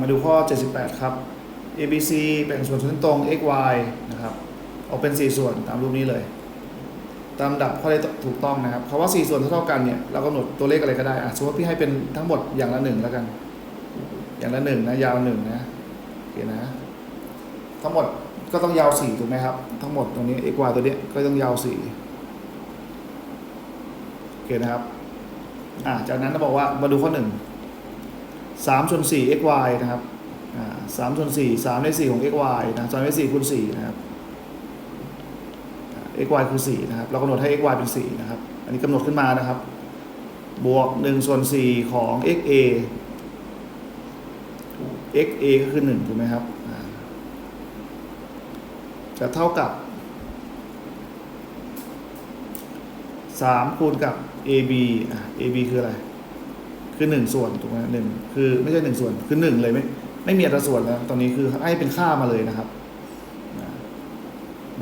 มาดูข้อ 78 ครับ ABC แบ่งส่วนส่วนตรง x y นะครับ ออกเป็น 4 ส่วนตามรูปนี้เลย ตามดับข้อได้ถูกต้องนะครับคาว่า 4 ส่วนเท่ากันเนี่ย เรากำหนดตัวเลขอะไรก็ได้อะสมมติว่าพี่ให้เป็นทั้งหมดอย่างละหนึ่งแล้วกัน อย่างละหนึ่งนะ ยาวหนึ่งนะโอเคนะ ทั้งหมดก็ต้องยาวสี่ถูกไหมครับ ทั้งหมดตรงนี้ x y ตัวนี้ก็ต้องยาวสี่โอเคนะครับ อ่าจากนั้นเราบอกว่ามาดูข้อห นึ่งสามส่วนสี่ x y นะครับอ่าสามส่วนสี่สามในสี่ของ x y นะสามในสี่คูณสี่นะครับ x y คือสี่นะครับ เรากำหนดให้ x y เป็นสี่นะครับ อันนี้กำหนดขึ้นมานะครับ บวกหนึ่งส่วนสี่ของ x a x a ก็คือหนึ่งถูกไหมครับ จะเท่ากับสามคูณกับ a b อ่า a b คืออะไร คือหนึ่งส่วนถูกไหมหนึ่งคือไม่ใช่หนึ่งส่วนคือหนึ่งเลยไม่ไม่มีอัตราส่วนแล้ว ตอนนี้คือให้เป็นค่ามาเลยนะครับ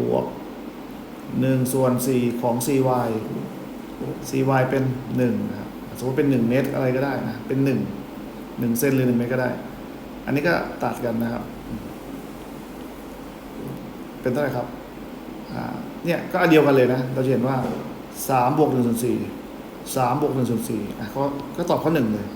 บวกหนึ่งส่วนสี่ของ cy cy เป็นหนึ่งนะครับสมมติเป็นหนึ่งเมตรอะไรก็ได้นะเป็นหนึ่งหนึ่งเซนหรือหนึ่งเมตรก็ได้ อันนี้ก็ตัดกันนะครับ เป็นเท่าไหร่ครับเนี่ยก็อันเดียวกันเลยนะ เราจะเห็นว่าสามบวกหนึ่งส่วนสี่ สามบวกหนึ่งส่วนสี่อะก็ก็ตอบข้อหนึ่งเลย